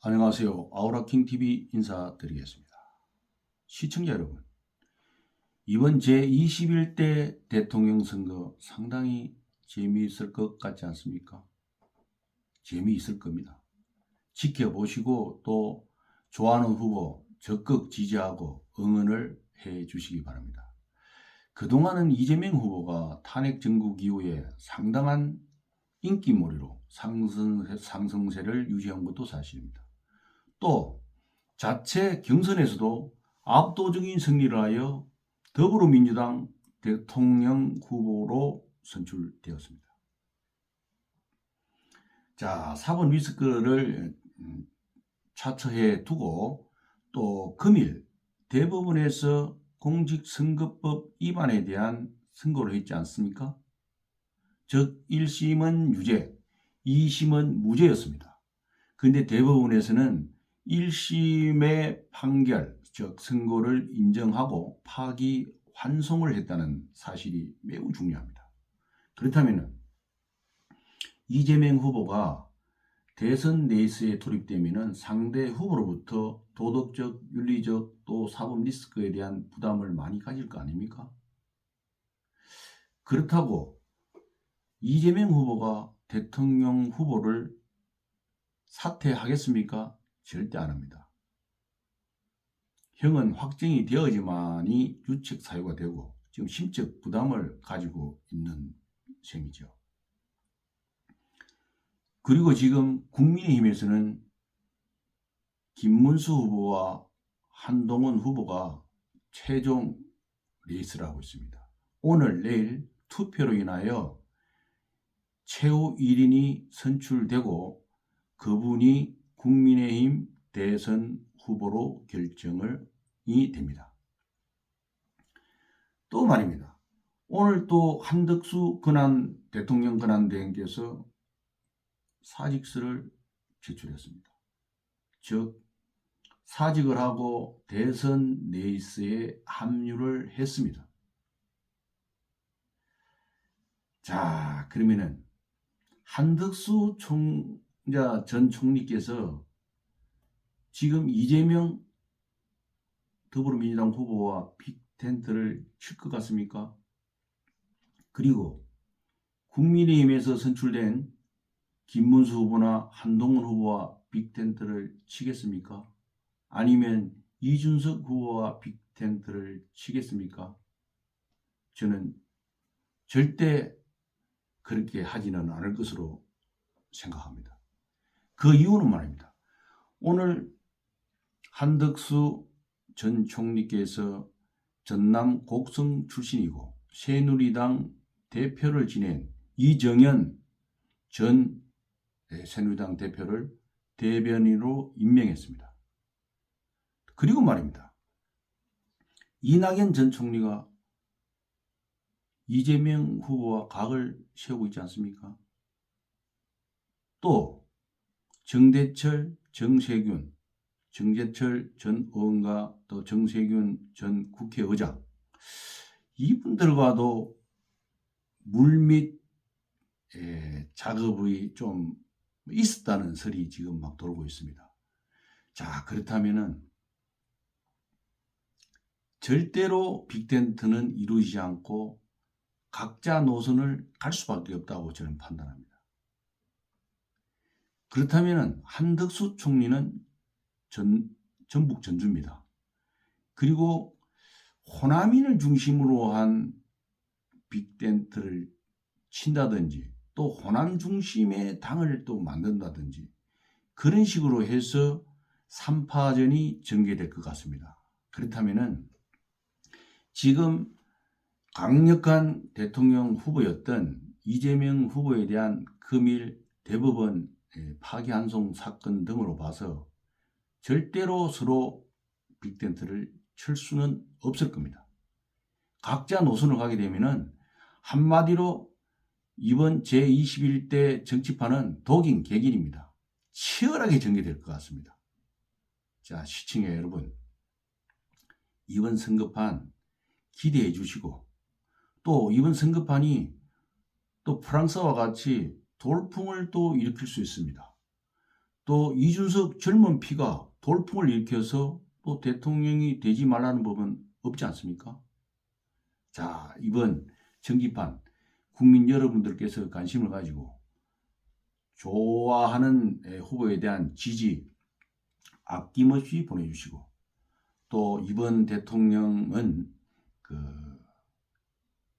안녕하세요. 아우라킹 TV 인사드리겠습니다. 시청자 여러분, 이번 제21대 대통령 선거 상당히 재미있을 것 같지 않습니까? 재미있을 겁니다. 지켜보시고 또 좋아하는 후보 적극 지지하고 응원을 해 주시기 바랍니다. 그동안은 이재명 후보가 탄핵 정국 이후에 상당한 인기몰이로 상승, 상승세를 유지한 것도 사실입니다. 또 자체 경선에서도 압도적인 승리를 하여 더불어민주당 대통령 후보로 선출되었습니다. 자, 4번 리스크를 음, 차처해 두고 또 금일 대법원에서 공직선거법 위반에 대한 선고를 했지 않습니까? 즉 1심은 유죄, 2심은 무죄였습니다. 그런데 대법원에서는 1심의 판결, 즉 선고를 인정하고 파기 환송을 했다는 사실이 매우 중요합니다. 그렇다면 이재명 후보가 대선 레이스에 돌입되면 상대 후보로부터 도덕적, 윤리적 또 사법 리스크에 대한 부담을 많이 가질 거 아닙니까? 그렇다고 이재명 후보가 대통령 후보를 사퇴하겠습니까? 절대 안 합니다. 형은 확정이 되어야지만이 유책 사유가 되고 지금 심적 부담을 가지고 있는 셈이죠. 그리고 지금 국민의힘에서는 김문수 후보와 한동훈 후보가 최종 레이스를 하고 있습니다. 오늘 내일 투표로 인하여 최후 1인이 선출되고 그분이 국민의힘 대선 후보로 결정이 됩니다. 또 말입니다. 오늘 또 한덕수 근한 대통령 근한 대행께서 사직서를 제출했습니다. 즉 사직을 하고 대선 레이스에 합류를 했습니다. 자, 그러면은 한덕수 총 자전 총리께서 지금 이재명 더불어민주당 후보와 빅텐트를 칠 것 같습니까? 그리고 국민의힘에서 선출된 김문수 후보나 한동훈 후보와 빅텐트를 치겠습니까? 아니면 이준석 후보와 빅텐트를 치겠습니까? 저는 절대 그렇게 하지는 않을 것으로 생각합니다. 그 이유는 말입니다. 오늘 한덕수 전 총리께서 전남 곡성 출신이고 새누리당 대표를 지낸 이정현 전 새누리당 대표를 대변인으로 임명했습니다. 그리고 말입니다. 이낙연 전 총리가 이재명 후보와 각을 세우고 있지 않습니까? 또 정대철, 정세균, 정재철 전 의원과 또 정세균 전 국회의장 이분들과도 물밑 작업이 좀 있었다는 설이 지금 막 돌고 있습니다. 자 그렇다면은 절대로 빅텐트는 이루어지지 않고 각자 노선을 갈 수밖에 없다고 저는 판단합니다. 그렇다면 한덕수 총리는 전, 전북 전주입니다. 그리고 호남인을 중심으로 한 빅텐트를 친다든지 또 호남 중심의 당을 또 만든다든지 그런 식으로 해서 3파전이 전개될 것 같습니다. 그렇다면은 지금 강력한 대통령 후보였던 이재명 후보에 대한 금일 대법원 파기환송 사건 등으로 봐서 절대로 서로 빅텐트를 칠 수는 없을 겁니다. 각자 노선을 가게 되면은 한마디로 이번 제21대 정치판은 독인 개길입니다. 치열하게 전개될 것 같습니다. 자, 시청자 여러분. 이번 선거판 기대해 주시고 또 이번 선거판이 또 프랑스와 같이 돌풍을 또 일으킬 수 있습니다. 또 이준석 젊은 피가 돌풍을 일으켜서 또 대통령이 되지 말라는 법은 없지 않습니까? 자, 이번 정기판 국민 여러분들께서 관심을 가지고 좋아하는 에, 후보에 대한 지지 아낌없이 보내주시고 또 이번 대통령은 그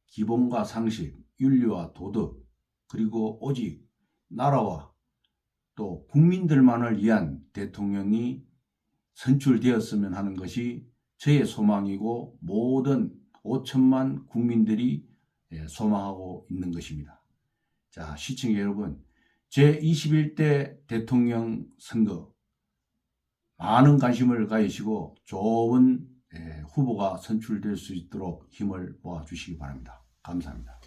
기본과 상식, 윤리와 도덕 그리고 오직 나라와 또 국민들만을 위한 대통령이 선출되었으면 하는 것이 저의 소망이고 모든 5천만 국민들이 예, 소망하고 있는 것입니다. 자, 시청자 여러분, 제21대 대통령 선거 많은 관심을 가지시고 좋은 예, 후보가 선출될 수 있도록 힘을 모아 주시기 바랍니다. 감사합니다.